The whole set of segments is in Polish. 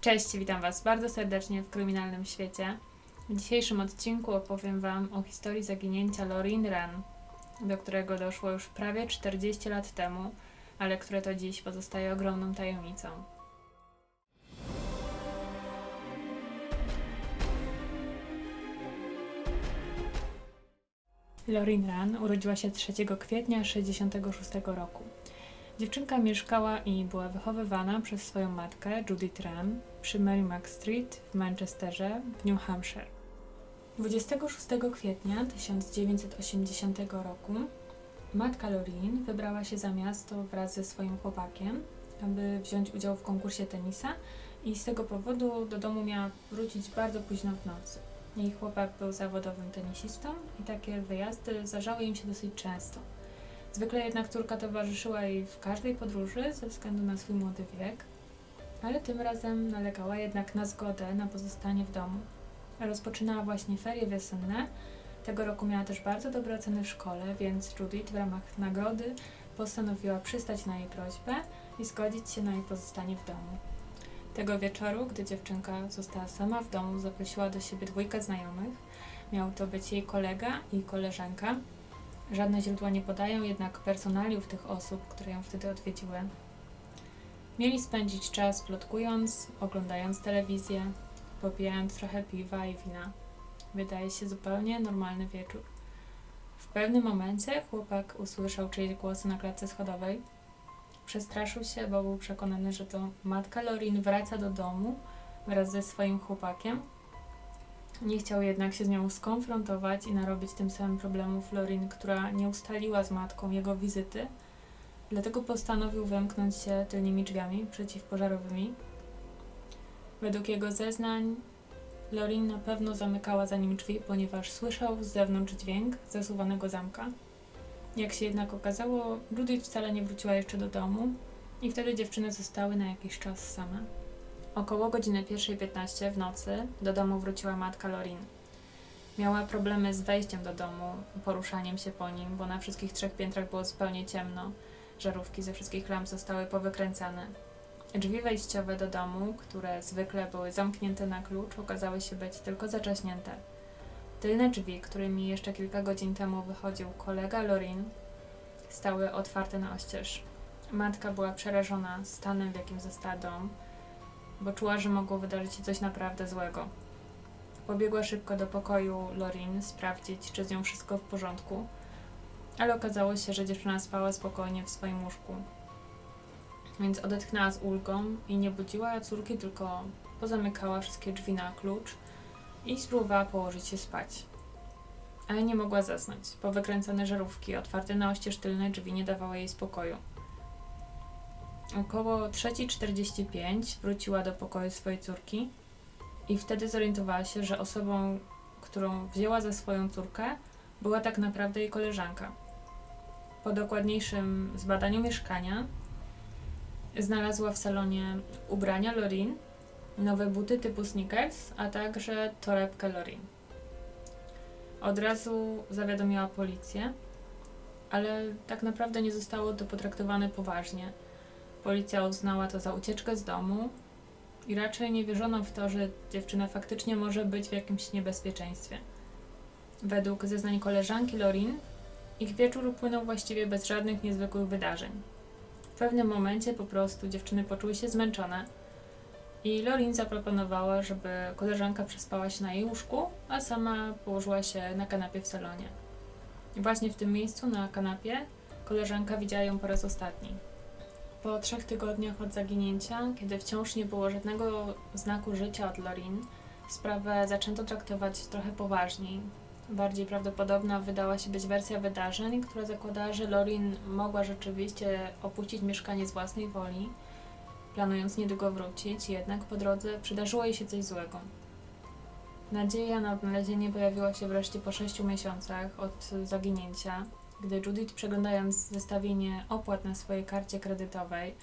Cześć, witam Was bardzo serdecznie w kryminalnym świecie. W dzisiejszym odcinku opowiem Wam o historii zaginięcia Lorin Ran, do którego doszło już prawie 40 lat temu, ale które to dziś pozostaje ogromną tajemnicą. Lorin Ran urodziła się 3 kwietnia 1966 roku. Dziewczynka mieszkała i była wychowywana przez swoją matkę, Judith Ran, przy Merrimack Street w Manchesterze w New Hampshire. 26 kwietnia 1980 roku matka Lorin wybrała się za miasto wraz ze swoim chłopakiem, aby wziąć udział w konkursie tenisa i z tego powodu do domu miała wrócić bardzo późno w nocy. Jej chłopak był zawodowym tenisistą i takie wyjazdy zdarzały im się dosyć często. Zwykle jednak córka towarzyszyła jej w każdej podróży ze względu na swój młody wiek, ale tym razem nalegała jednak na zgodę na pozostanie w domu. Rozpoczynała właśnie ferie wiosenne. Tego roku miała też bardzo dobre oceny w szkole, więc Judith w ramach nagrody postanowiła przystać na jej prośbę i zgodzić się na jej pozostanie w domu. Tego wieczoru, gdy dziewczynka została sama w domu, zaprosiła do siebie dwójkę znajomych. Miał to być jej kolega i koleżanka. Żadne źródła nie podają jednak personaliów tych osób, które ją wtedy odwiedziły. Mieli spędzić czas plotkując, oglądając telewizję, popijając trochę piwa i wina. Wydaje się zupełnie normalny wieczór. W pewnym momencie chłopak usłyszał czyjeś głosy na klatce schodowej. Przestraszył się, bo był przekonany, że to matka Lorin wraca do domu wraz ze swoim chłopakiem. Nie chciał jednak się z nią skonfrontować i narobić tym samym problemów Lorin, która nie ustaliła z matką jego wizyty. Dlatego postanowił wymknąć się tylnymi drzwiami przeciwpożarowymi. Według jego zeznań Lorin na pewno zamykała za nim drzwi, ponieważ słyszał z zewnątrz dźwięk zasuwanego zamka. Jak się jednak okazało, Judith wcale nie wróciła jeszcze do domu i wtedy dziewczyny zostały na jakiś czas same. Około godziny 1.15 w nocy do domu wróciła matka Lorin. Miała problemy z wejściem do domu, poruszaniem się po nim, bo na wszystkich trzech piętrach było zupełnie ciemno. Żarówki ze wszystkich lamp zostały powykręcane. Drzwi wejściowe do domu, które zwykle były zamknięte na klucz, okazały się być tylko zaczaśnięte. Tylne drzwi, którymi jeszcze kilka godzin temu wychodził kolega Lorin, stały otwarte na oścież. Matka była przerażona stanem, w jakim została dom, bo czuła, że mogło wydarzyć się coś naprawdę złego. Pobiegła szybko do pokoju Lorin sprawdzić, czy z nią wszystko w porządku, ale okazało się, że dziewczyna spała spokojnie w swoim łóżku. Więc odetchnęła z ulgą i nie budziła córki, tylko pozamykała wszystkie drzwi na klucz i spróbowała położyć się spać. Ale nie mogła zasnąć. Powykręcone żarówki, otwarte na oścież tylne drzwi nie dawały jej spokoju. Około 3.45 wróciła do pokoju swojej córki i wtedy zorientowała się, że osobą, którą wzięła za swoją córkę, była tak naprawdę jej koleżanka. Po dokładniejszym zbadaniu mieszkania znalazła w salonie ubrania Lorin, nowe buty typu sneakers, a także torebkę Lorin. Od razu zawiadomiła policję, ale tak naprawdę nie zostało to potraktowane poważnie. Policja uznała to za ucieczkę z domu i raczej nie wierzono w to, że dziewczyna faktycznie może być w jakimś niebezpieczeństwie. Według zeznań koleżanki Lorin, ich wieczór upłynął właściwie bez żadnych niezwykłych wydarzeń. W pewnym momencie po prostu dziewczyny poczuły się zmęczone i Lorin zaproponowała, żeby koleżanka przespała się na jej łóżku, a sama położyła się na kanapie w salonie. Właśnie w tym miejscu, na kanapie, koleżanka widziała ją po raz ostatni. Po trzech tygodniach od zaginięcia, kiedy wciąż nie było żadnego znaku życia od Lorin, sprawę zaczęto traktować trochę poważniej. Bardziej prawdopodobna wydała się być wersja wydarzeń, która zakładała, że Lorin mogła rzeczywiście opuścić mieszkanie z własnej woli, planując niedługo wrócić, jednak po drodze przydarzyło jej się coś złego. Nadzieja na odnalezienie pojawiła się wreszcie po sześciu miesiącach od zaginięcia, gdy Judith przeglądając zestawienie opłat na swojej karcie kredytowej,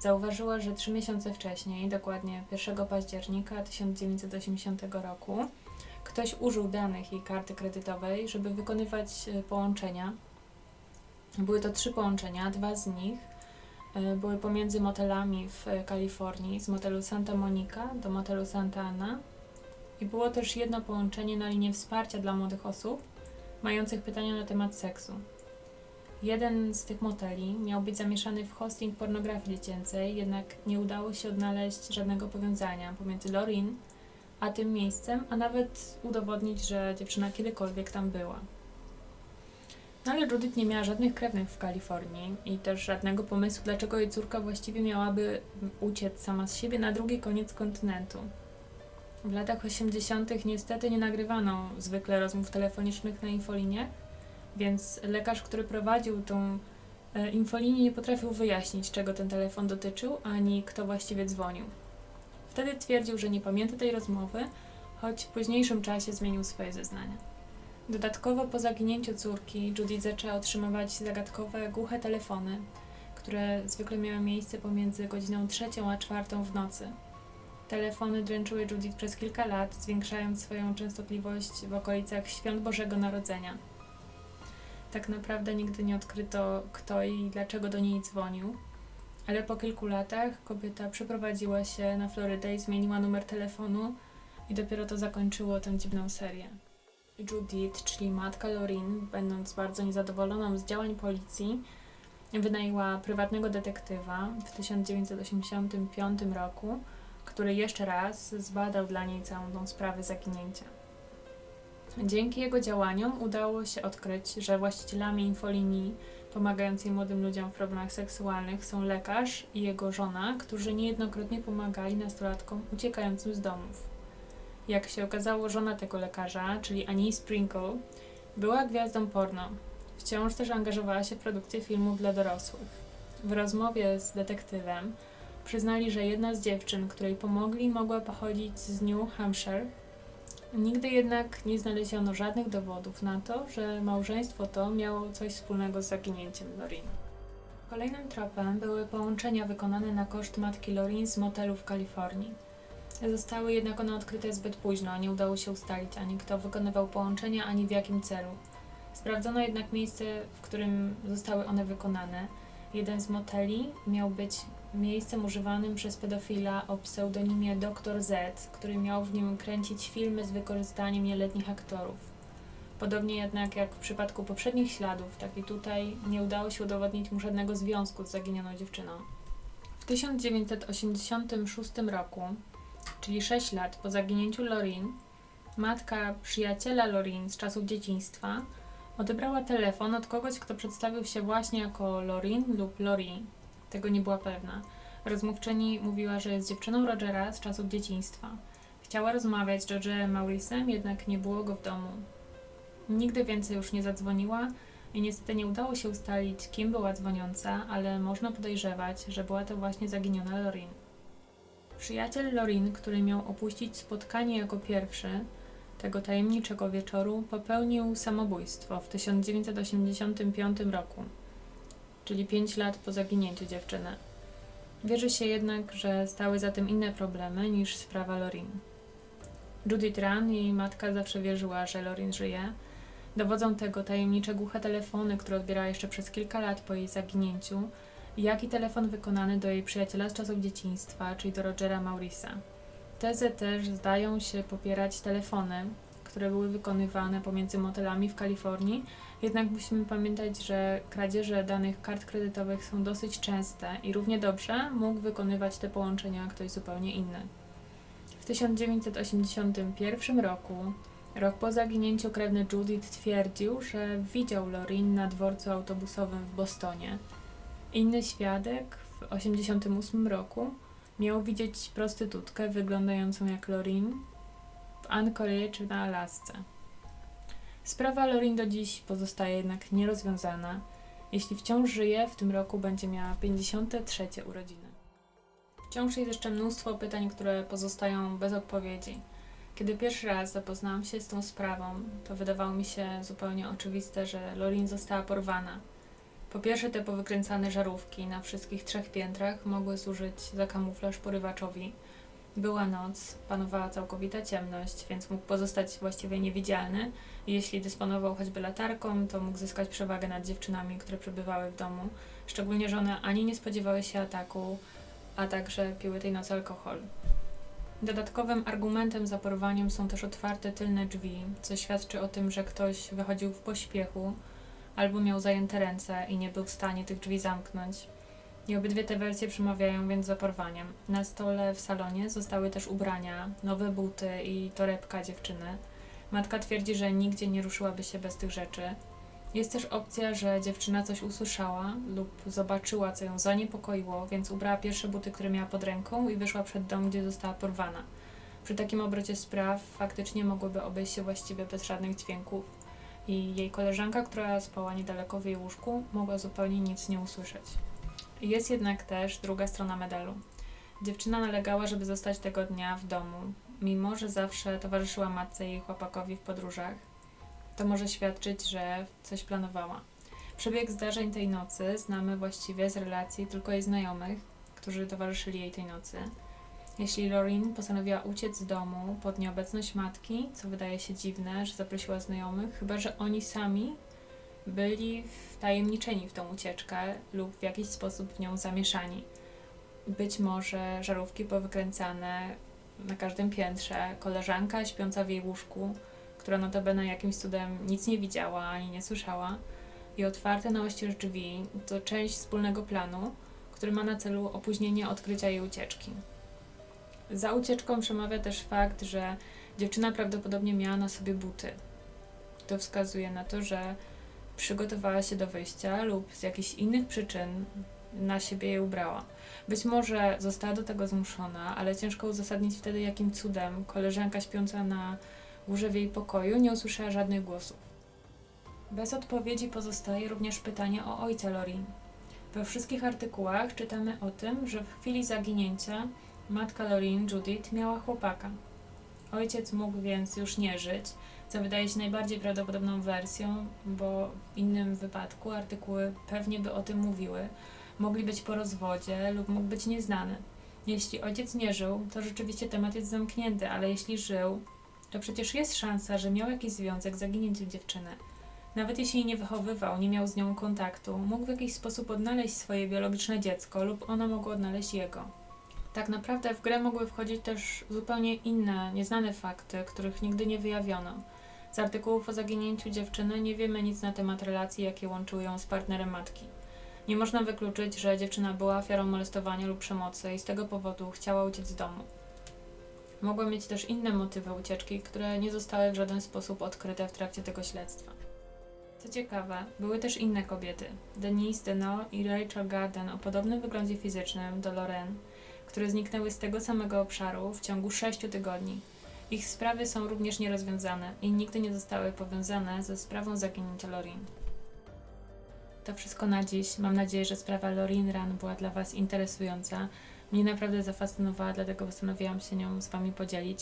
zauważyła, że trzy miesiące wcześniej, dokładnie 1 października 1980 roku, ktoś użył danych jej karty kredytowej, żeby wykonywać e, połączenia. Były to trzy połączenia, dwa z nich y, były pomiędzy motelami w y, Kalifornii, z motelu Santa Monica do motelu Santa Ana. I było też jedno połączenie na linię wsparcia dla młodych osób mających pytania na temat seksu. Jeden z tych moteli miał być zamieszany w hosting pornografii dziecięcej, jednak nie udało się odnaleźć żadnego powiązania pomiędzy Lorin a tym miejscem, a nawet udowodnić, że dziewczyna kiedykolwiek tam była. No ale Judith nie miała żadnych krewnych w Kalifornii i też żadnego pomysłu, dlaczego jej córka właściwie miałaby uciec sama z siebie na drugi koniec kontynentu. W latach 80. niestety nie nagrywano zwykle rozmów telefonicznych na infoliniach, więc lekarz, który prowadził tą e, infolinię, nie potrafił wyjaśnić, czego ten telefon dotyczył, ani kto właściwie dzwonił. Wtedy twierdził, że nie pamięta tej rozmowy, choć w późniejszym czasie zmienił swoje zeznania. Dodatkowo po zaginięciu córki Judith zaczęła otrzymywać zagadkowe, głuche telefony, które zwykle miały miejsce pomiędzy godziną trzecią a czwartą w nocy. Telefony dręczyły Judith przez kilka lat, zwiększając swoją częstotliwość w okolicach świąt Bożego Narodzenia. Tak naprawdę nigdy nie odkryto, kto i dlaczego do niej dzwonił, ale po kilku latach kobieta przeprowadziła się na Florydę i zmieniła numer telefonu i dopiero to zakończyło tę dziwną serię. Judith, czyli matka Lorin, będąc bardzo niezadowoloną z działań policji, wynajęła prywatnego detektywa w 1985 roku, który jeszcze raz zbadał dla niej całą tą sprawę zaginięcia. Dzięki jego działaniom udało się odkryć, że właścicielami infolinii pomagającej młodym ludziom w problemach seksualnych są lekarz i jego żona, którzy niejednokrotnie pomagali nastolatkom uciekającym z domów. Jak się okazało, żona tego lekarza, czyli Annie Sprinkle, była gwiazdą porno. Wciąż też angażowała się w produkcję filmów dla dorosłych. W rozmowie z detektywem przyznali, że jedna z dziewczyn, której pomogli, mogła pochodzić z New Hampshire. Nigdy jednak nie znaleziono żadnych dowodów na to, że małżeństwo to miało coś wspólnego z zaginięciem Lorin. Kolejnym tropem były połączenia wykonane na koszt matki Lorin z motelu w Kalifornii. Zostały jednak one odkryte zbyt późno, nie udało się ustalić ani kto wykonywał połączenia, ani w jakim celu. Sprawdzono jednak miejsce, w którym zostały one wykonane. Jeden z moteli miał być miejscem używanym przez pedofila o pseudonimie Dr. Z, który miał w nim kręcić filmy z wykorzystaniem nieletnich aktorów. Podobnie jednak jak w przypadku poprzednich śladów, tak i tutaj nie udało się udowodnić mu żadnego związku z zaginioną dziewczyną. W 1986 roku, czyli 6 lat po zaginięciu Lorin, matka przyjaciela Lorin z czasów dzieciństwa odebrała telefon od kogoś, kto przedstawił się właśnie jako Lorin lub Lori, tego nie była pewna. Rozmówczyni mówiła, że jest dziewczyną Rogera z czasów dzieciństwa. Chciała rozmawiać z Rogerem Maurice'em, jednak nie było go w domu. Nigdy więcej już nie zadzwoniła i niestety nie udało się ustalić, kim była dzwoniąca, ale można podejrzewać, że była to właśnie zaginiona Lorin. Przyjaciel Lorin, który miał opuścić spotkanie jako pierwszy tego tajemniczego wieczoru, popełnił samobójstwo w 1985 roku czyli 5 lat po zaginięciu dziewczyny. Wierzy się jednak, że stały za tym inne problemy niż sprawa Lorin. Judith Run, jej matka, zawsze wierzyła, że Lorin żyje. Dowodzą tego tajemnicze głuche telefony, które odbierała jeszcze przez kilka lat po jej zaginięciu, jak i telefon wykonany do jej przyjaciela z czasów dzieciństwa, czyli do Rogera Maurisa. Tezy też zdają się popierać telefony, które były wykonywane pomiędzy motelami w Kalifornii, jednak musimy pamiętać, że kradzieże danych kart kredytowych są dosyć częste i równie dobrze mógł wykonywać te połączenia ktoś zupełnie inny. W 1981 roku, rok po zaginięciu krewny Judith twierdził, że widział Lorin na dworcu autobusowym w Bostonie. Inny świadek w 1988 roku miał widzieć prostytutkę wyglądającą jak Lorin w Anchorage na Alasce. Sprawa Lorin do dziś pozostaje jednak nierozwiązana. Jeśli wciąż żyje, w tym roku będzie miała 53 urodziny. Wciąż jest jeszcze mnóstwo pytań, które pozostają bez odpowiedzi. Kiedy pierwszy raz zapoznałam się z tą sprawą, to wydawało mi się zupełnie oczywiste, że Lorin została porwana. Po pierwsze, te powykręcane żarówki na wszystkich trzech piętrach mogły służyć za kamuflaż porywaczowi, Była noc, panowała całkowita ciemność, więc mógł pozostać właściwie niewidzialny. Jeśli dysponował choćby latarką, to mógł zyskać przewagę nad dziewczynami, które przebywały w domu. Szczególnie, że one ani nie spodziewały się ataku, a także piły tej nocy alkohol. Dodatkowym argumentem za porwaniem są też otwarte tylne drzwi, co świadczy o tym, że ktoś wychodził w pośpiechu albo miał zajęte ręce i nie był w stanie tych drzwi zamknąć. I obydwie te wersje przemawiają więc za porwaniem. Na stole w salonie zostały też ubrania, nowe buty i torebka dziewczyny. Matka twierdzi, że nigdzie nie ruszyłaby się bez tych rzeczy. Jest też opcja, że dziewczyna coś usłyszała lub zobaczyła, co ją zaniepokoiło, więc ubrała pierwsze buty, które miała pod ręką i wyszła przed dom, gdzie została porwana. Przy takim obrocie spraw faktycznie mogłyby obejść się właściwie bez żadnych dźwięków i jej koleżanka, która spała niedaleko w jej łóżku, mogła zupełnie nic nie usłyszeć. Jest jednak też druga strona medalu. Dziewczyna nalegała, żeby zostać tego dnia w domu, mimo że zawsze towarzyszyła matce i jej chłopakowi w podróżach. To może świadczyć, że coś planowała. Przebieg zdarzeń tej nocy znamy właściwie z relacji tylko jej znajomych, którzy towarzyszyli jej tej nocy. Jeśli Lorin postanowiła uciec z domu pod nieobecność matki, co wydaje się dziwne, że zaprosiła znajomych, chyba że oni sami byli wtajemniczeni w tą ucieczkę lub w jakiś sposób w nią zamieszani. Być może żarówki powykręcane na każdym piętrze, koleżanka śpiąca w jej łóżku, która notabene jakimś cudem nic nie widziała ani nie słyszała, i otwarte na oścież drzwi to część wspólnego planu, który ma na celu opóźnienie odkrycia jej ucieczki. Za ucieczką przemawia też fakt, że dziewczyna prawdopodobnie miała na sobie buty. To wskazuje na to, że przygotowała się do wyjścia lub z jakichś innych przyczyn na siebie je ubrała. Być może została do tego zmuszona, ale ciężko uzasadnić wtedy, jakim cudem koleżanka śpiąca na łóżę w jej pokoju nie usłyszała żadnych głosów. Bez odpowiedzi pozostaje również pytanie o ojca Lorin. We wszystkich artykułach czytamy o tym, że w chwili zaginięcia matka Lorin, Judith, miała chłopaka. Ojciec mógł więc już nie żyć, co wydaje się najbardziej prawdopodobną wersją, bo w innym wypadku artykuły pewnie by o tym mówiły. Mogli być po rozwodzie lub mógł być nieznany. Jeśli ojciec nie żył, to rzeczywiście temat jest zamknięty, ale jeśli żył, to przecież jest szansa, że miał jakiś związek z zaginięciem dziewczyny. Nawet jeśli jej nie wychowywał, nie miał z nią kontaktu, mógł w jakiś sposób odnaleźć swoje biologiczne dziecko lub ono mogło odnaleźć jego. Tak naprawdę w grę mogły wchodzić też zupełnie inne, nieznane fakty, których nigdy nie wyjawiono. Z artykułów o zaginięciu dziewczyny nie wiemy nic na temat relacji, jakie łączyły ją z partnerem matki. Nie można wykluczyć, że dziewczyna była ofiarą molestowania lub przemocy i z tego powodu chciała uciec z domu. Mogła mieć też inne motywy ucieczki, które nie zostały w żaden sposób odkryte w trakcie tego śledztwa. Co ciekawe, były też inne kobiety. Denise Deno i Rachel Garden o podobnym wyglądzie fizycznym do Lorraine, które zniknęły z tego samego obszaru w ciągu sześciu tygodni. Ich sprawy są również nierozwiązane i nigdy nie zostały powiązane ze sprawą zaginięcia Lorin. To wszystko na dziś. Mam nadzieję, że sprawa Lorin Run była dla Was interesująca. Mnie naprawdę zafascynowała, dlatego postanowiłam się nią z Wami podzielić.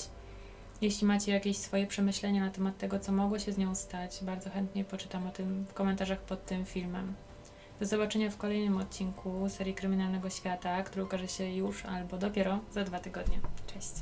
Jeśli macie jakieś swoje przemyślenia na temat tego, co mogło się z nią stać, bardzo chętnie poczytam o tym w komentarzach pod tym filmem. Do zobaczenia w kolejnym odcinku serii Kryminalnego Świata, który ukaże się już albo dopiero za dwa tygodnie. Cześć!